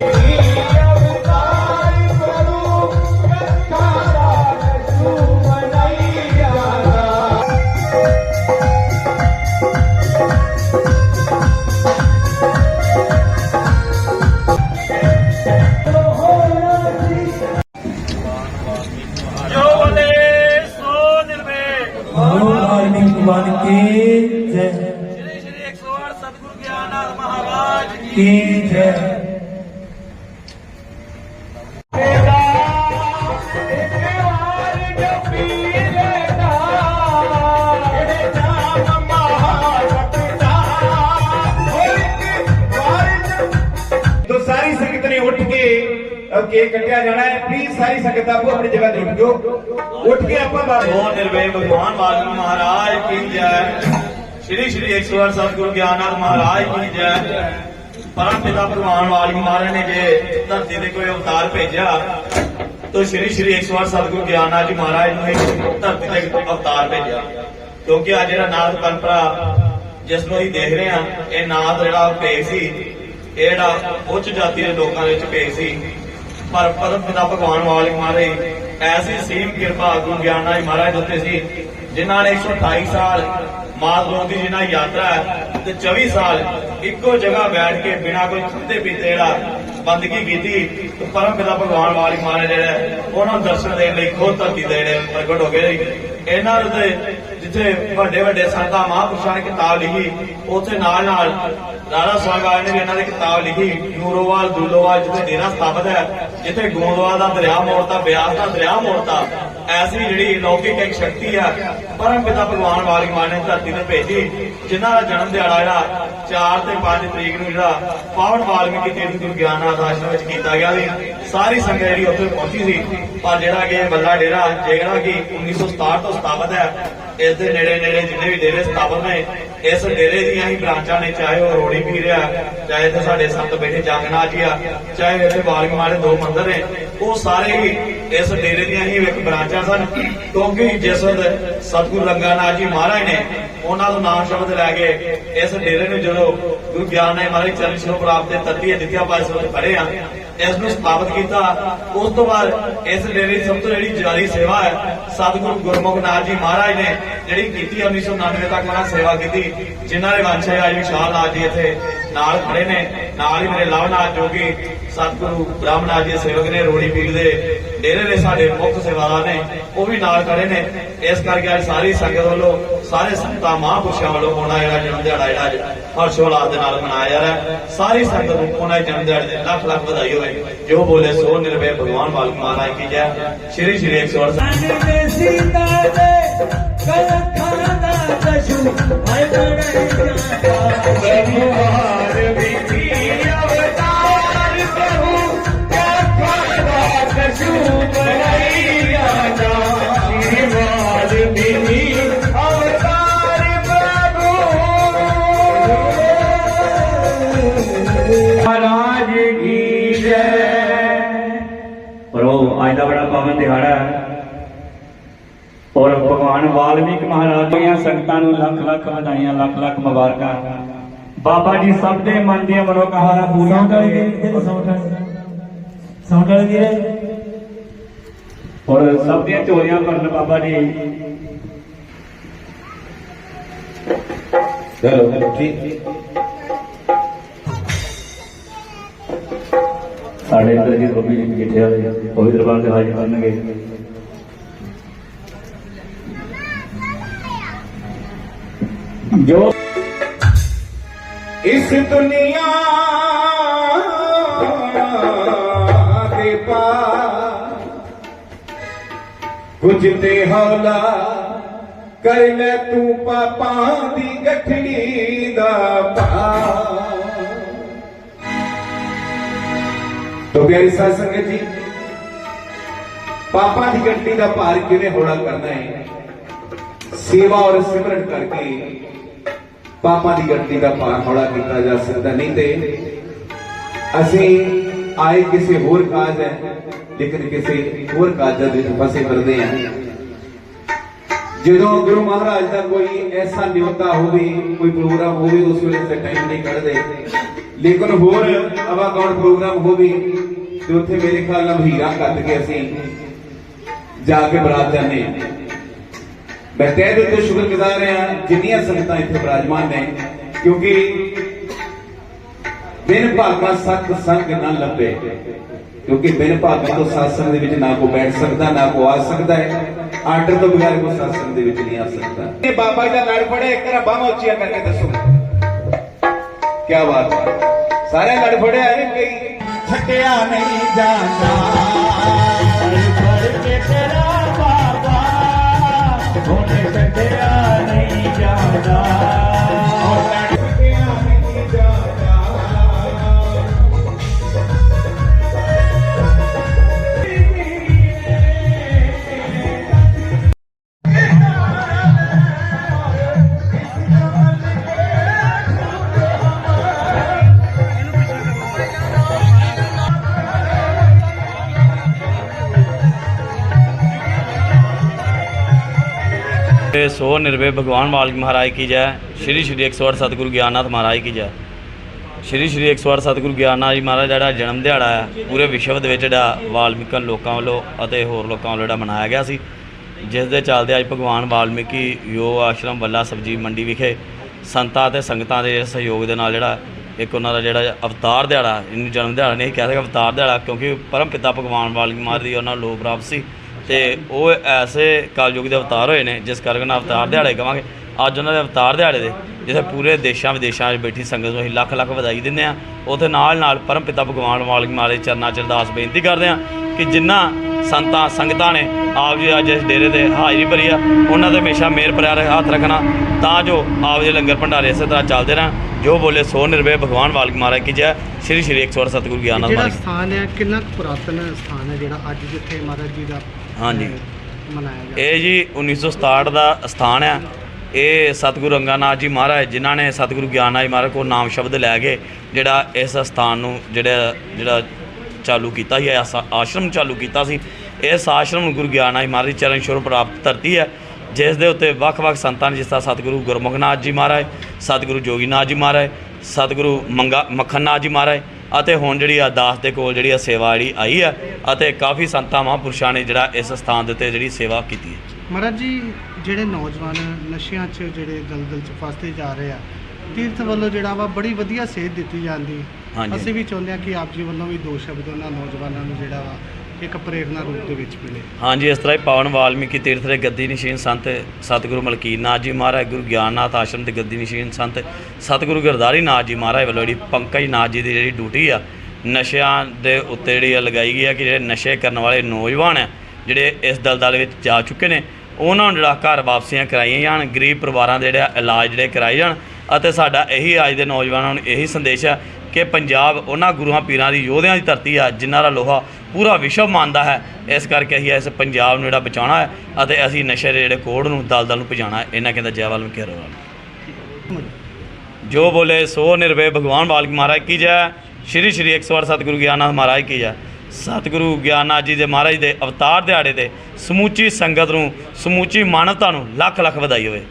ਜੋ ਬਲੇ ਸੋ ਨਿਰਵੇ ਗੁਰੂ ਵਾਲਮੀਕ ਭਗਵਾਨ ਕੀ ਜੈ ਸ਼੍ਰੀ ਸ਼੍ਰੀ 108 ਸਤਿਗੁਰੂ ਕੇਕ ਕੱਟਿਆ ਜਾਣਾ ਹੈ। ਪਲੀਜ਼ ਸਾਰੀ ਸੰਗਤ ਆਪੋ ਆਪਣੀ ਜਗ੍ਹਾ ਤੇ ਉੱਠ ਉੱਠ ਕੇ ਆਪਾਂ ਬਾਹਰ ਸੋ ਨਿਰਵੇ ਭਗਵਾਨ ਵਾਲਮੀਕ ਮਹਾਰਾਜ ਕੀ ਜੈ। ਸ਼੍ਰੀ ਸ਼੍ਰੀ 108 ਸਤਿਗੁਰੂ ਗਿਆਨਨਾਥ ਮਹਾਰਾਜ ਕੀ ਜੈ। ਪਰਮ ਪਿਤਾ ਭਗਵਾਨ ਵਾਲਮੀਕ ਮਹਾਰਾਜ ਨੇ ਜੇ ਧਰਤੀ ਤੇ ਕੋਈ ਅਵਤਾਰ ਭੇਜਿਆ, ਤੋ ਸ਼੍ਰੀ ਸ਼੍ਰੀ 108 ਸਤਿਗੁਰੂ ਗਿਆਨਨਾਥ ਜੀ ਮਹਾਰਾਜ ਨੂੰ ਇੱਕ ਧਰਤੀ ਤੇ ਅਵਤਾਰ ਭੇਜਿਆ। ਕਿਉਂਕਿ ਆ ਜਿਹੜਾ ਨਾਥ ਪਰੰਪਰਾ, ਜਿਸ ਨੂੰ ਅਸੀਂ ਦੇਖ ਰਹੇ ਹਾਂ, ਇਹ ਨਾਥ ਜਿਹੜਾ ਭੇਜ ਸੀ, ਇਹ ਜਿਹੜਾ ਉੱਚ ਜਾਤੀ ਦੇ ਲੋਕਾਂ ਵਿੱਚ ਭੇਜ ਸੀ ਪਰ ਪਰਮ ਪਿਤਾ ਭਗਵਾਨ ਵਾਲਿਕ ਮਹਾਰਾਜ ਐਸੀ ਸੀਮ ਕਿਰਪਾ ਗੁਰੂ ਗਿਆਨਾ ਮਹਾਰਾਜ ਦੇ ਸੀ, ਜਿਨ੍ਹਾਂ ਨੇ 128 ਸਾਲ ਮਾਤਰੋਂ ਦੀ ਜਿਨ੍ਹਾਂ ਯਾਤਰਾ ਤੇ 24 ਸਾਲ ਇੱਕੋ ਜਗ੍ਹਾ ਬੈਠ ਕੇ ਬਿਨਾਂ ਕੋਈ ਖਾਦੇ ਪੀਤੇ ਜਿਹੜਾ ਬੰਦਗੀ ਕੀਤੀ, ਤੇ ਪਰਮ ਪਿਤਾ ਭਗਵਾਨ ਵਾਲੀ ਮਹਾਰਾਜ ਜਿਹੜਾ, ਉਹਨਾਂ ਨੂੰ ਦਰਸ਼ਨ ਦੇਣ ਲਈ ਖੁਦ ਧਰਤੀ ਦੇ ਜਿਹੜੇ ਪ੍ਰਗਟ ਹੋ ਗਏ ਇਹਨਾਂ ਦੇ ਜਿੱਥੇ ਵੱਡੇ ਵੱਡੇ ਸੰਤਾਂ ਮਹਾਂਪੁਰਸ਼ਾਂ ਨੇ ਕਿਤਾਬ ਲਿਖੀ, ਉੱਥੇ ਨਾਲ ਨਾਲ ਰਾਣਾ ਸਵਾਗਾਲ ਨੇ ਵੀ ਇਹਨਾਂ ਦੀ ਕਿਤਾਬ ਲਿਖੀ, ਨੂਰੋਵਾਲ, ਦੂਲੋਵਾਲ, ਜਿੱਥੇ ਡੇਰਾ ਸਥਾਪਿਤ ਹੈ, ਜਿੱਥੇ ਗੋਂਦਵਾਲ ਦਾ ਦਰਿਆ ਮੋੜਤਾ, ਬਿਆਸ ਦਾ ਦਰਿਆ ਮੋੜਤਾ, ਐਸੀ ਜਿਹੜੀ ਲੌਕਿਕ ਇੱਕ ਸ਼ਕਤੀ ਹੈ, ਪਰਮ ਪਿਤਾ ਭਗਵਾਨ ਵਾਲੀ ਮਾਂ ਨੇ ਧਰਤੀ ਤੇ ਭੇਜੀ, ਜਿਨ੍ਹਾਂ ਦਾ ਜਨਮ ਦਿਹਾੜਾ ਜਿਹੜਾ 4 ਤੇ 5 ਤਰੀਕ ਨੂੰ ਜਿਹੜਾ ਪਾਵਨ ਵਾਲਮੀਕੀ ਤੀਰਥ ਗੁਰੂ ਗਿਆਨ ਆਸ਼ਰਮ ਵਿੱਚ ਕੀਤਾ ਗਿਆ ਸੀ। ਸਾਰੀ ਸੰਗਤ ਜਿਹੜੀ ਉੱਥੇ ਪਹੁੰਚੀ ਸੀ, ਪਰ ਜਿਹੜਾ ਕਿ ਬੱਲਾ ਡੇਰਾ ਜਿਹੜਾ ਕਿ 1967 ਤੋਂ ਸਥਾਪਿਤ ਹੈ, ਇਸ ਦੇ ਨੇੜੇ ਨੇੜੇ ਜਿੰਨੇ ਵੀ ਡੇਰੇ ਸਥਾਪਿਤ ਨੇ ਇਸ ਡੇਰੇ ਦੀਆਂ ਹੀ ਬ੍ਰਾਂਚਾਂ ਨੇ, ਚਾਹੇ ਉਹ ਰੋੜੀ ਪੀਰ ਆ, ਚਾਹੇ ਤੇ ਸਾਡੇ ਸੰਤ ਬੈਠੇ ਜੰਗਨਾਥ ਜੀ ਆ, ਚਾਹੇ ਇੱਥੇ ਬਾਲਗ ਮਾਰੇ ਦੋ ਮੰਦਰ ਨੇ, ਉਹ ਸਾਰੇ ਹੀ ਇਸ ਡੇਰੇ ਦੀਆਂ ਹੀ ਇੱਕ ਬ੍ਰਾਂਚਾਂ ਸਨ। ਕਿਉਂਕਿ ਜਿਸ ਵਕਤ ਸਤਿਗੁਰੂ ਰੰਗਾਨਾਥ ਜੀ ਮਹਾਰਾਜ ਨੇ ਉਹਨਾਂ ਨੂੰ ਨਾਮ ਸ਼ਬਦ ਲੈ ਕੇ ਇਸ ਡੇਰੇ ਨੂੰ ਜਦੋਂ ਗੁਰੂ ਗਿਆਨ ਨੇ ਮਹਾਰਾਜ ਚਰਨ ਛੋਹ ਪ੍ਰਾਪਤ ਤੇ ਤਤੀ ਦਿੱਤਿਆ ਪਾਸ ਵਿੱਚ ਖੜੇ ਆ, ਇਸ ਨੂੰ ਸਥਾਪਿਤ ਕੀਤਾ। ਉਸ ਤੋਂ ਬਾਅਦ ਇਸ ਡੇਰੇ ਦੀ ਸਭ ਤੋਂ ਜਿਹੜੀ ਜਾਰੀ ਸੇਵਾ ਹੈ, ਸਤਿਗੁਰੂ ਗੁਰਮੁਖ ਨਾਥ ਜੀ ਮਹਾਰਾਜ ਨੇ ਜਿਹੜੀ ਕੀਤੀ 1999 ਤੱਕ ਉਹਨਾਂ ਸੇਵਾ ਕੀਤੀ। ਜਿਨ੍ਹਾਂ ਦੇ ਵੰਸ਼ਜ ਅੱਜ ਵਿਸ਼ਾਲ ਨਾਥ ਜੀ ਇੱਥੇ ਨਾਲ ਖੜੇ ਨੇ। ਨਾਲ ਹੀ ਮੇਰੇ ਲਵਨਾਥ ਜੋ ਸਤਿਗੁਰੂ ਬ੍ਰਾਹਮਣਾਥ ਜੀ ਸੇਵਕ ਨੇ ਰੋੜੀ ਪੀਰ ਦੇ ਡੇਰੇ ਦੇ ਸਾਡੇ ਮੁੱਖ ਸੇਵਾਦਾਰ ਨੇ, ਉਹ ਵੀ ਨਾਲ ਖੜੇ ਨੇ। ਇਸ ਕਰਕੇ ਅੱਜ ਸਾਰੀ ਸੰਗਤ ਵੱਲੋਂ, ਸਾਰੇ ਸੰਤਾਂ ਮਹਾਂਪੁਰਸ਼ਾਂ ਵੱਲੋਂ ਉਹਨਾਂ ਜਿਹੜਾ ਜਨਮ ਦਿਹਾੜਾ ਜਿਹੜਾ ਅੱਜ ਹਰਸ਼ ਉਲਾਸ ਦੇ ਨਾਲ ਮਨਾਇਆ ਜਾ ਰਿਹਾ ਸਾਰੀ ਸੰਗਤ ਨੂੰ ਉਹਨਾਂ ਦੇ ਜਨਮ ਦਿਹਾੜੇ ਦੇ ਲੱਖ ਲੱਖ ਵਧਾਈ ਹੋਵੇ। ਜੋ ਬੋਲੇ ਸੋ ਨਿਰਵੇ ਭਗਵਾਨ ਵਾਲਕ ਮਹਾਰਾਜ ਕੀ ਜੈ। ਸ਼੍ਰੀ ਸ਼੍ਰੀ 108 ਸੀਤਾ ਦੇ ਕਲਖਾਨਾ ਕਸ਼ੂ ਹਾਏ ਬੜੇ ਅੱਜ ਦਾ ਬੜਾ ਪਾਵਨ ਦਿਹਾੜਾ ਹੈ। ਔਰ ਭਗਵਾਨ ਵਾਲਮੀਕ ਮਹਾਰਾਜ ਦੀਆਂ ਸੰਗਤਾਂ ਨੂੰ ਲੱਖ ਲੱਖ ਵਧਾਈਆਂ ਲੱਖ ਲੱਖ ਮੁਬਾਰਕਾਂ। ਬਾਬਾ ਜੀ ਸਭ ਦੇ ਮਨ ਦੀਆਂ ਮਨੋਕਾਮਨਾ ਪੂਰੀਆਂ ਸਾਊਂਡ ਵਾਲੀ ਕਰੇ। ਵੀਰੇ ਔਰ ਸਭ ਦੀਆਂ ਚੋਰੀਆਂ ਕਰਨ ਬਾਬਾ ਜੀ। ਚਲੋ ਠੀਕ। ਸਾਡੇ ਅੰਦਰ ਜੀ ਬੱਬੀ ਜੀ ਬੈਠੇ ਹੋਏ ਉਹ ਵੀ ਦਰਬਾਰ ਤੇ ਹਾਜ਼ਰ ਕਰਨਗੇ ਜੋ ਇਸ ਦੁਨੀਆ ਦੇ ਪਾਰ ਕੁਝ ਤੇ ਹੌਲਾ ਕਰ ਲੈ ਤੂੰ ਪਾਪਾਂ ਦੀ ਗਠੜੀ ਦਾ ਭਾਰ। ਤੋ ਪਿਆਰੀ ਸਾਧ ਸੰਗਤ ਜੀ, ਪਾਪਾਂ ਦੀ ਗਠੜੀ ਦਾ ਭਾਰ ਕਿਵੇਂ ਹੌਲਾ ਕਰਨਾ ਹੈ? ਸੇਵਾ ਔਰ ਸਿਮਰਨ ਕਰਕੇ ਪਾਪਾਂ ਦੀ ਗੱਡੀ ਦਾ ਭਾਰ ਹੌਲਾ ਕੀਤਾ ਜਾ ਸਕਦਾ, ਨਹੀਂ ਤੇ ਅਸੀਂ ਆਏ ਕਿਸੇ ਹੋਰ ਕਾਜ ਹੈ, ਲੇਕਿਨ ਕਿਸੇ ਹੋਰ ਕਾਜ ਦੇ ਵਿੱਚ ਫਸੇ ਫਿਰਦੇ ਹਾਂ। ਜਦੋਂ ਗੁਰੂ ਮਹਾਰਾਜ ਦਾ ਕੋਈ ਐਸਾ ਨਿਯੋਤਾ ਹੋਵੇ, ਕੋਈ ਪ੍ਰੋਗਰਾਮ ਹੋਵੇ, ਉਸ ਵੇਲੇ ਤੇ ਟਾਈਮ ਨਹੀਂ ਕੱਢਦੇ। ਲੇਕਿਨ ਹੋਰ ਅਵਾ ਕੌਣ ਪ੍ਰੋਗਰਾਮ ਹੋਵੇ, ਤੇ ਉੱਥੇ ਮੇਰੇ ਖਿਆਲ ਨਾਲ ਹੀਰਾ ਕੱਟ ਕੇ ਅਸੀਂ ਜਾ ਕੇ ਬਰਾਤ ਜਾਂਦੇ ਹਾਂ। ਮੈਂ ਤਹਿ ਦਿਲ ਤੋਂ ਸ਼ੁਕਰਗੁਜ਼ਾਰ ਹਾਂ ਜਿੰਨੀਆਂ ਸੰਗਤਾਂ ਇੱਥੇ ਬਿਰਾਜਮਾਨ ਨੇ, ਕਿਉਂਕਿ ਬਿਨ ਭਾਗਾ ਸਤ ਸੰਗ ਨਾ ਲੱਭੇ, ਕਿਉਂਕਿ ਬਿਨ ਭਾਗਾ ਤੋਂ ਸਾਸਨ ਦੇ ਵਿੱਚ ਨਾ ਕੋ ਬੈਠ ਸਕਦਾ, ਨਾ ਕੋ ਆ ਸਕਦਾ ਹੈ। ਆਰਡਰ ਤੋਂ ਬਗੈਰ ਕੋ ਸਾਸਨ ਦੇ ਵਿੱਚ ਨਹੀਂ ਆ ਸਕਦਾ। ਇਹ ਬਾਬਾ ਜੀ ਦਾ ਲੜ ਫੜੇ, ਇੱਕ ਰ ਬਾਹਾਂ ਉੱਚੀਆਂ ਕਰਕੇ ਦੱਸੋ। ਕੀ ਬਾਤ ਹੈ। ਸਾਰੇ ਲੜ ਫੜਿਆ ਹੈ, ਕਈ ਛੱਡਿਆ ਨਹੀਂ ਜਾਂਦਾ। ਨਹੀਂ ਤੇ ਸੋ ਨਿਰਵੇ ਭਗਵਾਨ ਵਾਲਮੀਕ ਮਹਾਰਾਜ ਕੀ ਜੈ। ਸ਼੍ਰੀ ਸ਼੍ਰੀ 108 ਸਤਿਗੁਰੂ ਗਿਆਨਨਾਥ ਮਹਾਰਾਜ ਕੀ ਜੈ। ਸ਼੍ਰੀ ਸ਼੍ਰੀ 108 ਸਤਿਗੁਰੂ ਗਿਆਨਨਾਥ ਜੀ ਮਹਾਰਾਜ, ਜਿਹੜਾ ਜਨਮ ਦਿਹਾੜਾ ਹੈ, ਪੂਰੇ ਵਿਸ਼ਵ ਦੇ ਵਿੱਚ ਜਿਹੜਾ ਵਾਲਮੀਕਨ ਲੋਕਾਂ ਵੱਲੋਂ ਅਤੇ ਹੋਰ ਲੋਕਾਂ ਵੱਲੋਂ ਜਿਹੜਾ ਮਨਾਇਆ ਗਿਆ ਸੀ, ਜਿਸ ਦੇ ਚੱਲਦੇ ਅੱਜ ਭਗਵਾਨ ਵਾਲਮੀਕੀ ਯੋਗ ਆਸ਼ਰਮ ਵੱਲਾ ਸਬਜੀ ਮੰਡੀ ਵਿਖੇ ਸੰਤਾਂ ਅਤੇ ਸੰਗਤਾਂ ਦੇ ਸਹਿਯੋਗ ਦੇ ਨਾਲ ਜਿਹੜਾ ਇੱਕ ਉਹਨਾਂ ਦਾ ਜਿਹੜਾ ਅਵਤਾਰ ਦਿਹਾੜਾ, ਇਹਨੂੰ ਜਨਮ ਦਿਹਾੜਾ ਨਹੀਂ ਕਹਿ ਸਕਦੇ ਅਵਤਾਰ ਦਿਹਾੜਾ, ਕਿਉਂਕਿ ਪਰਮ ਪਿਤਾ ਭਗਵਾਨ ਵਾਲਮੀਕ ਮਹਾਰਾਜ ਦੀ ਉਹਨਾਂ ਨੂੰ ਲੋਕ ਪ੍ਰਾਪਤ ਸੀ। ਤੇ ਉਹ ਐਸੇ ਕਲਯੁਗ ਦੇ ਅਵਤਾਰ ਹੋਏ ਨੇ, ਜਿਸ ਕਰਕੇ ਉਹਨਾਂ ਅਵਤਾਰ ਦਿਹਾੜੇ ਕਵਾਂਗੇ। ਅੱਜ ਉਹਨਾਂ ਦੇ ਅਵਤਾਰ ਦਿਹਾੜੇ ਦੇ, ਜਿੱਥੇ ਪੂਰੇ ਦੇਸ਼ਾਂ ਵਿਦੇਸ਼ਾਂ 'ਚ ਬੈਠੀ ਸੰਗਤ ਨੂੰ ਅਸੀਂ ਲੱਖ ਲੱਖ ਵਧਾਈ ਦਿੰਦੇ ਆ ਉਥੇ ਨਾਲ ਨਾਲ ਪਰਮ ਪਿਤਾ ਭਗਵਾਨ ਵਾਲਮੀਕ ਮਹਾਰਾਜ ਦੇ ਚਰਨਾਂ 'ਚ ਅਰਦਾਸ ਬੇਨਤੀ ਕਰਦੇ ਆ ਕਿ ਜਿਨ੍ਹਾਂ ਸੰਤਾਂ, ਸੰਗਤਾਂ ਨੇ ਆਪ ਜੀ ਅੱਜ ਇਸ ਡੇਰੇ ਤੇ ਹਾਜ਼ਰੀ ਭਰੀ ਆ, ਉਹਨਾਂ ਤੇ ਹਮੇਸ਼ਾ ਮੇਰ ਪਿਆਰ ਹੱਥ ਰੱਖਣਾ, ਤਾਂ ਜੋ ਆਪ ਜੀ ਲੰਗਰ ਭੰਡਾਰੇ ਇਸੇ ਤਰ੍ਹਾਂ ਚੱਲਦੇ ਰਹਿਣ। ਜੋ ਬੋਲੇ ਸੋ ਨਿਰਵੇ ਭਗਵਾਨ ਵਾਲਮੀਕ ਮਹਾਰਾਜ ਕੀ ਜੈ ਸ਼੍ਰੀ ਸ਼੍ਰੀ 108 ਸਤਿਗੁਰੂ ਜਿਹੜਾ ਮਹਾਰਾਜ ਸਥਾਨ ਹੈ ਕਿੰਨਾ ਕੁ ਪੁਰਾਤਨ ਸਥਾਨ ਹੈ ਜਿਹੜਾ ਅੱਜ ਜਿੱਥੇ ਮਹਾਰਾਜ ਜੀ ਦਾ ਹਾਂਜੀ। ਅਹ, ਮਨਾਇਆ ਜਾਂਦਾ ਇਹ ਜੀ 1967 ਦਾ ਸਥਾਨ ਆ ਇਹ ਸਤਿਗੁਰੂ ਰੰਗਾਨਾਥ ਜੀ ਮਹਾਰਾਜ ਜਿਨ੍ਹਾਂ ਨੇ ਸਤਿਗੁਰੂ ਗਿਆਨਨਾਥ ਜੀ ਮਹਾਰਾਜ ਕੋਲ ਨਾਮ ਸ਼ਬਦ ਲੈ ਕੇ ਜਿਹੜਾ ਇਸ ਸਥਾਨ ਨੂੰ ਜਿਹੜਾ ਜਿਹੜਾ ਚਾਲੂ ਕੀਤਾ ਸੀ ਇਹ ਆਸ- ਆਸ਼ਰਮ ਚਾਲੂ ਕੀਤਾ ਸੀ। ਇਸ ਆਸ਼ਰਮ ਨੂੰ ਗੁਰੂ ਗਿਆਨਨਾਥ ਜੀ ਮਹਾਰਾਜ ਦੀ ਚਰਨ ਛੋਹ ਪ੍ਰਾਪਤ ਧਰਤੀ ਹੈ। ਜਿਸ ਦੇ ਉੱਤੇ ਵੱਖ-ਵੱਖ ਸੰਤਾਂ ਨੇ ਜਿਸ ਤਰ੍ਹਾਂ ਸਤਿਗੁਰੂ ਗੁਰਮੁਖਨਾਥ ਜੀ ਮਹਾਰਾਜ ਸਤਿਗੁਰੂ ਜੋਗੀਨਾਥ ਜੀ ਮਹਾਰਾਜ ਸਤਿਗੁਰੂ ਮੰਗਾ ਮੱਖਣਨਾਥ ਜੀ ਮਹਾਰਾਜ ਅਤੇ ਹੁਣ ਜਿਹੜੀ ਆ ਦਾਸ ਦੇ ਕੋਲ ਜਿਹੜੀ ਆ ਸੇਵਾ ਜਿਹੜੀ ਆਈ ਹੈ ਅਤੇ ਕਾਫੀ ਸੰਤਾਂ ਮਹਾਂਪੁਰਸ਼ਾਂ ਨੇ ਜਿਹੜਾ ਇਸ ਸਥਾਨ ਦੇ ਉੱਤੇ ਜਿਹੜੀ ਸੇਵਾ ਕੀਤੀ ਹੈ ਮਹਾਰਾਜ ਜੀ ਜਿਹੜੇ ਨੌਜਵਾਨ ਨਸ਼ਿਆਂ 'ਚ ਜਿਹੜੇ ਦਲਦਲ 'ਚ ਫਸਦੇ ਜਾ ਰਹੇ ਆ ਤੀਰਥ ਵੱਲੋਂ ਜਿਹੜਾ ਵਾ ਬੜੀ ਵਧੀਆ ਸੇਧ ਦਿੱਤੀ ਜਾਂਦੀ। ਅਸੀਂ ਵੀ ਚਾਹੁੰਦੇ ਹਾਂ ਕਿ ਆਪ ਜੀ ਵੱਲੋਂ ਵੀ ਦੋ ਸ਼ਬਦ ਉਹਨਾਂ ਨੌਜਵਾਨਾਂ ਨੂੰ ਜਿਹੜਾ ਵਾ ਇੱਕ ਪ੍ਰੇਰਨਾ ਰੂਪ ਦੇ ਵਿੱਚ ਮਿਲੇ। ਹਾਂਜੀ, ਇਸ ਤਰ੍ਹਾਂ ਹੀ ਪਾਵਨ ਵਾਲਮੀਕੀ ਤੀਰਥ ਦੇ ਗੱਦੀ ਨਿਸ਼ੀਨ ਸੰਤ ਸਤਿਗੁਰੂ ਮਲਕੀਤ ਨਾਥ ਜੀ ਮਹਾਰਾਜ, ਗੁਰੂ ਗਿਆਨਨਾਥ ਆਸ਼ਰਮ ਦੇ ਗੱਦੀ ਨਿਸ਼ੀਨ ਸੰਤ ਸਤਿਗੁਰੂ ਗੁਰਦਾਰੀ ਨਾਥ ਜੀ ਮਹਾਰਾਜ ਵੱਲੋਂ ਜਿਹੜੀ ਪੰਕਜ ਨਾਥ ਜੀ ਦੀ ਜਿਹੜੀ ਡਿਊਟੀ ਆ, ਨਸ਼ਿਆਂ ਦੇ ਉੱਤੇ ਜਿਹੜੀ ਆ ਲਗਾਈ ਗਈ ਆ ਕਿ ਜਿਹੜੇ ਨਸ਼ੇ ਕਰਨ ਵਾਲੇ ਨੌਜਵਾਨ ਆ, ਜਿਹੜੇ ਇਸ ਦਲਦਲ ਵਿੱਚ ਜਾ ਚੁੱਕੇ ਨੇ, ਉਹਨਾਂ ਨੂੰ ਜਿਹੜਾ ਘਰ ਵਾਪਸੀਆਂ ਕਰਾਈਆਂ ਜਾਣ, ਗਰੀਬ ਪਰਿਵਾਰਾਂ ਦੇ ਜਿਹੜਾ ਇਲਾਜ ਜਿਹੜੇ ਕਰਾਏ ਜਾਣ, ਅਤੇ ਸਾਡਾ ਇਹੀ ਅੱਜ ਦੇ ਨੌਜਵਾਨਾਂ ਨੂੰ ਇਹੀ ਸੰਦੇਸ਼ ਆ ਕਿ ਪੰਜਾਬ ਉਹਨਾਂ ਗੁਰੂਆਂ ਪੀਰਾਂ ਦੀ, ਯੋਧਿਆਂ ਦੀ ਧਰਤੀ ਆ, ਜਿਨ੍ਹਾਂ ਦਾ ਲੋਹਾ ਪੂਰਾ ਵਿਸ਼ਵ ਮੰਨਦਾ ਹੈ। ਇਸ ਕਰਕੇ ਅਸੀਂ ਇਸ ਪੰਜਾਬ ਨੂੰ ਜਿਹੜਾ ਬਚਾਉਣਾ ਹੈ ਅਤੇ ਅਸੀਂ ਨਸ਼ੇ ਦੇ ਜਿਹੜੇ ਕੋੜ ਨੂੰ ਦਲਦਲ ਨੂੰ ਭਜਾਉਣਾ ਇਹਨਾਂ ਕਹਿੰਦਾ ਜੈਵਾਲ ਨੂੰ ਘੇਰੋ ਜੋ ਬੋਲੇ, ਸੋ ਨਿਰਵੇ ਭਗਵਾਨ ਵਾਲਮੀਕ ਮਹਾਰਾਜ ਕੀ ਜੈ? ਸ਼੍ਰੀ ਸ਼੍ਰੀ 108 ਸਤਿਗੁਰੂ ਗਿਆਨਨਾਥ ਮਹਾਰਾਜ ਕੀ ਜੈ? ਸਤਿਗੁਰੂ ਗਿਆਨਨਾਥ ਜੀ ਦੇ ਮਹਾਰਾਜ ਦੇ ਅਵਤਾਰ ਦਿਹਾੜੇ ਤੇ ਸਮੂਚੀ ਸੰਗਤ ਨੂੰ, ਸਮੂਚੀ ਮਾਨਵਤਾ ਨੂੰ ਲੱਖ ਲੱਖ ਵਧਾਈ ਹੋਵੇ।